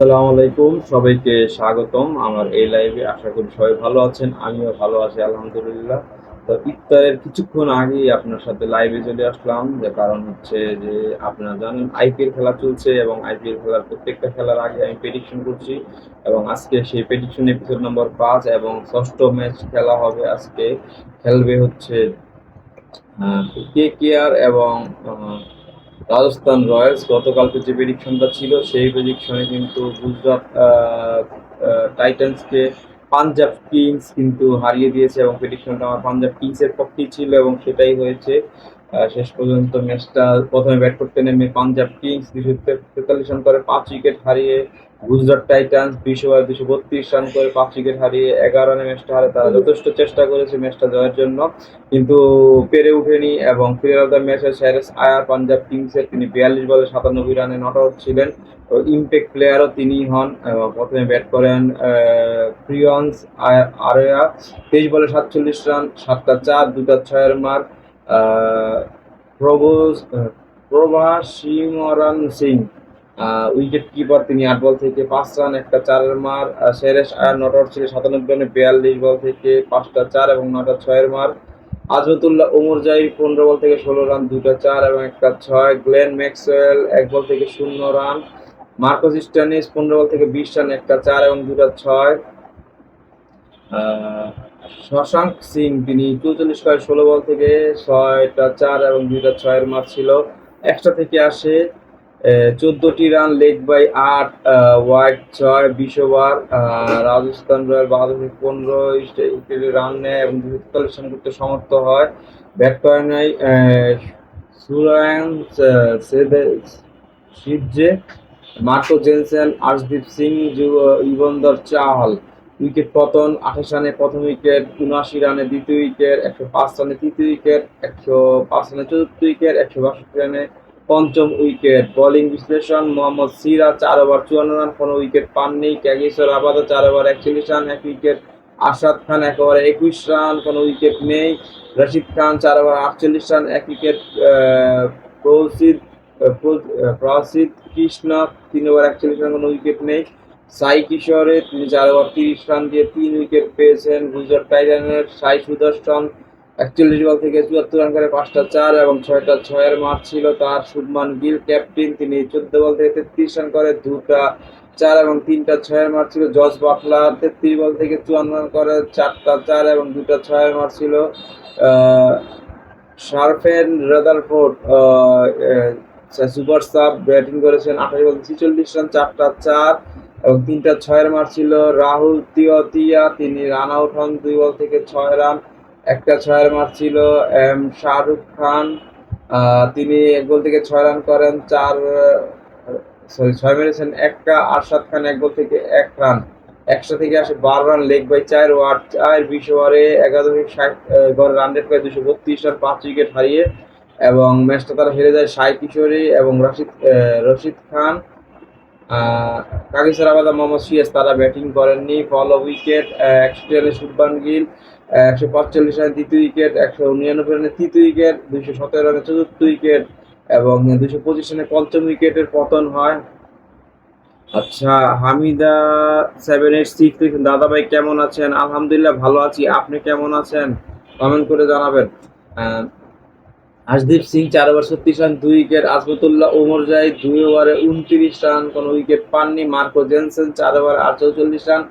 আসসালামু আলাইকুম সবাইকে স্বাগতম। আমার এই লাইভে আশা করি সবাই ভালো আছেন আমিও ভালো আছি আলহামদুলিল্লাহ। তো ইফতারের কিছুক্ষণ আগেই আপনার সাথে লাইভে চলে আসলাম যে কারণ হচ্ছে যে আপনারা জানেন আইপিএল খেলা চলছে এবং আইপিএল খেলার প্রত্যেকটা খেলার আগে আমি প্রেডিকশন করছি এবং আজকে সেই প্রেডিকশন এপিসোড নম্বর পাঁচ এবং ষষ্ঠ ম্যাচ খেলা হবে আজকে। খেলবে হচ্ছে কে কেআর এবং আহ, রাজস্থান রয়্যালস গতকালকে যে প্রেডিকশনটা ছিল, সেই প্রেডিকশনে কিন্তু গুজরাট টাইটান্সকে পাঞ্জাব কিংস কিন্তু হারিয়ে দিয়েছে এবং প্রেডিকশনটা আমার পাঞ্জাব কিংসের পক্ষেই ছিল এবং সেটাই হয়েছে। শেষ পর্যন্ত ম্যাচটা প্রথমে ব্যাট করতে নেমে পাঞ্জাব কিংস, দুশো তেতাল্লিশ রান করে পাঁচ উইকেট হারিয়ে গুজরাট টাইটান্স দুশো আর দুশো বত্রিশ রান করে পাঁচ উইকেট হারিয়ে এগারো রানে ম্যাচটা হারে। তারা যথেষ্ট চেষ্টা করেছে ম্যাচটা জয়ের জন্য, কিন্তু পেরে ওঠেনি এবং প্লেয়ার অফ দ্য ম্যাচে স্যারেস আয়ার পাঞ্জাব কিংসের তিনি বিয়াল্লিশ বলে সাতানব্বই রানে নট আউট ছিলেন। ইম্প্যাক্ট প্লেয়ারও তিনি হন। প্রথমে ব্যাট করেন প্রিয়ন্স আরেয়া, তেইশ বলে সাতচল্লিশ রান, সাতটা চার, দুটা ছয়ের মার প্রভোজ প্রভাসিমরণ সিং। উইকেট কিপার তিনি আট বল থেকে পাঁচ রান একটা চারের মার আয়ার নট আউট ছিল সাতানব্বই রানে বিয়াল্লিশ বল থেকে পাঁচটা চার এবং নটা ছয়ের মার। আজমতুল্লাহ ওমর জাই পনেরো বল থেকে ষোলো রান দুটা চার এবং একটা ছয়। গ্লেন ম্যাক্সওয়েল এক বল থেকে শূন্য রান মার্কোস স্টানিস পনেরো বল থেকে বিশ রান একটা চার এবং দুটা ছয়। শশাঙ্ক সিং, তিনি চৌচল্লিশ করে ষোলো বল থেকে ছয়টা চার এবং দুইটা ছয়ের মার ছিল। একটা থেকে আসে চোদ্দটি রান, লেগ বাই আট ওয়াইড ছয়, বিশ ওভার। রাজস্থান রয়্যাল বাহাদুর পনেরো রান নেয় এবং দুশো তেতাল্লিশ রান করতে সমর্থ হয়। ব্যাট করে নেয় সুরায়ন সিজে মার্কো জেনসেন, আর্শদীপ সিং ইবন্দর চাহাল। উইকেট পতন, আঠাশ রানে প্রথম উইকেট, উনআশি রানে দ্বিতীয় উইকেট, একশো পাঁচ রানে তৃতীয় উইকেট, একশো পাঁচ রানে চতুর্থ উইকেট, একশো বাষট্টি রানে পঞ্চম উইকেট। বোলিং বিশ্লেষণ, মোহাম্মদ সিরা চার ওভার চুয়ান্ন রান, কোনো উইকেট পাননি। ক্যাগেশ্বর আবাদও চার ওভার একচল্লিশ রান, এক উইকেট। আশাদ খান এক ওভারে একুশ রান, কোনো উইকেট নেই। রশিদ খান চার ওভার আটচল্লিশ রান, এক উইকেট। প্রসিদ প্রসিদ কৃষ্ণ, তিন ওভার একচল্লিশ রান, কোনো উইকেট নেই। সাই কিশোরে তিনি চার ওভার তিরিশ রান দিয়ে তিন উইকেট পেয়েছেন। গুজরাট টাইটানের সাই সুদর্শন একচল্লিশ বল থেকে চুয়াত্তর রান করে পাঁচটা চার এবং ছয়টা ছয়ের মার ছিল তার। শুভমান গিল, ক্যাপ্টেন, তিনি চোদ্দ বল থেকে তেত্রিশ রান করে, দুটা চার এবং তিনটা ছয়ের মার ছিল। জস বাটলার তেত্রিশ বল থেকে চুয়ান্ন রান করে, চারটা চার এবং দুটা ছয়ের মার ছিল। Sherfane Rutherford super sub batting করেছেন আঠাশ বল ছিচল্লিশ রান, চারটা চার। এবং তিনটা ছয়ের মার ছিল রাহুল তিওতিয়া তিনি রান আউট হন, দুই বল থেকে ছয় রান একটা ছয়ের মার ছিল, এম, শাহরুখ খান। তিনি এক বল থেকে ছয় রান করেন, চার সরি ছয় মেরেছেন, একটা আরশাদ খান এক বল থেকে এক রান একশো থেকে আসে বারো রান লেগ বাই চার ও আট চার, বিশ ওভারে এগারো দশমিক ষাট গড়ে রান রেট করে দুশো বত্রিশ রান পাঁচ উইকেট হারিয়ে। এবং ম্যাচটা তারা হেরে যায় সাই কিশোরী এবং রশিদ রশিদ খান। কাগিসার আবাদা মোহাম্মদ সিয়াস তারা ব্যাটিং করেননি। ফল উইকেট একশো রানে শুভমান গিল একশো পাঁচচল্লিশ রানে দ্বিতীয় উইকেট একশো নিরানব্বই রানে তৃতীয় উইকেট দুইশো সতেরো রানে চতুর্থ উইকেট এবং দুইশো পঁচিশ রানে পঞ্চম উইকেটের পতন হয়। আচ্ছা হামিদা সেভেন এইট সিক্স লিখুন দাদা ভাই কেমন আছেন? আলহামদুলিল্লাহ ভালো আছি। আপনি কেমন আছেন? কমেন্ট করে জানাবেন। আহ, আশদীপ সিং চার ওভার ছত্রিশ রান দুই উইকেট। আজমতুল্লাহ ওমর জাই দুই ওভারে উনত্রিশ রান কোনো উইকেট পাননি। মার্কো জেনসেন চার ওভার চৌচল্লিশ রান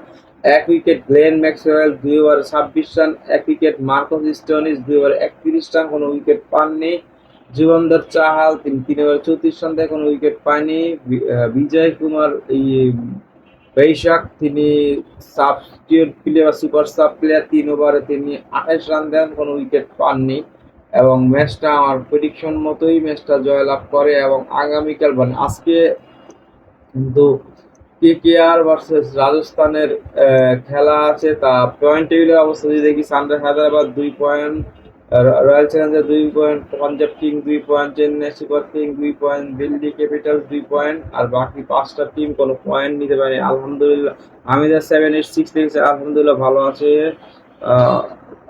এক উইকেট গ্লেন ম্যাক্সওয়েল দুই ওভারে ছাব্বিশ রান এক উইকেট মার্কোস স্টোনিস দুই ওভারে একত্রিশ রান কোনো উইকেট পাননি। জীবনদর চাহাল তিনি তিন ওভার চৌত্রিশ রান দিয়ে কোনো উইকেট পায়নি। বিজয় কুমার এই বৈশাখ তিনি substitute player super sub player তিন ওভারে তিনি আঠাশ রান দেন কোনো উইকেট পাননি। এবং ম্যাচটা আমার প্রেডিকশন মতোই ম্যাচটা জয়লাভ করে এবং আগামীকাল মানে আজকে কিন্তু কে কে আর ভার্সেস রাজস্থানের খেলা আছে, তা পয়েন্ট টেবিলের অবস্থা যদি দেখি সানরাইজ হায়দ্রাবাদ দুই পয়েন্ট রয়্যাল চ্যালেঞ্জার দুই পয়েন্ট পাঞ্জাব কিং দুই পয়েন্ট চেন্নাই সুপার কিং দুই পয়েন্ট দিল্লি ক্যাপিটালস দুই পয়েন্ট আর বাকি পাঁচটা টিম কোনো পয়েন্ট নিতে পারেনি। আলহামদুলিল্লাহ, হামিদা সেভেন এইট সিক্স লিখেছে আলহামদুলিল্লাহ ভালো আছে।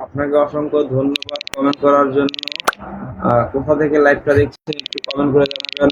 আপনাকে অসংখ্য ধন্যবাদ। কমেন্ট করার জন্য কোথা থেকে লাইভটা দেখছেন একটু কমেন্ট করে জানাবেন।